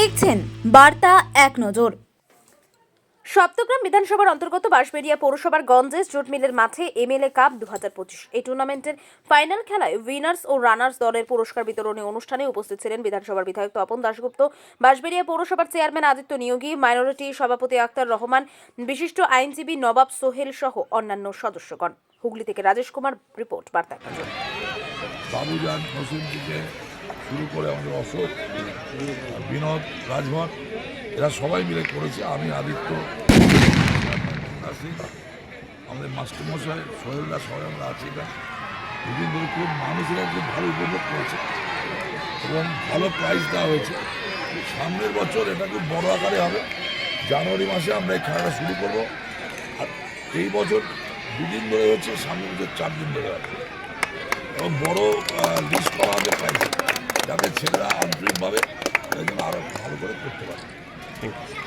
দেখছেন বার্তা এক নজর। সপ্তগ্রাম বিধানসভার অন্তর্গত বাঁশবেড়িয়া পৌরসভার গঞ্জেস জুট মিলের মাঠে এমএলএ কাপ দু হাজার পঁচিশ। এই টুর্নামেন্টের ফাইনাল খেলায় উইনার্স ও রানার্স দলের পুরস্কার বিতরণী অনুষ্ঠানে উপস্থিত ছিলেন বিধানসভার বিধায়ক তপন দাশগুপ্ত। বাঁশবেড়িয়া পৌরসভার চেয়ারম্যান আদিত্য নিয়োগী, মাইনরিটি সভাপতি আক্তার রহমান, বিশিষ্ট আইনজীবী নবাব সোহেল সহ অন্যান্য সদস্যগণ। হুগলি থেকে রাজেশ কুমার, রিপোর্ট, বার্তা শুরু করে আমাদের অশোক, বিনোদ রাজভর এরা সবাই মিলে করেছে। আমি, আদিত্য আমাদের মাস্টারমশাই, সোহেলদা, সবাই আমরা আছি এটা দুদিন ধরে খুব মানুষেরা খুব ভালো উপভোগ করেছে এবং ভালো প্রাইজ দেওয়া হয়েছে। সামনের বছর এটা খুব বড় আকারে হবে। জানুয়ারি মাসে আমরা এই খেলাটা শুরু করব। আর এই বছর দুদিন ধরে হচ্ছে, সামনের বছর চার দিন ধরে হবে। এবং বড় লিস্ট ছেলেরা আন্তরিকভাবে আরও ভালো করে করতে পারে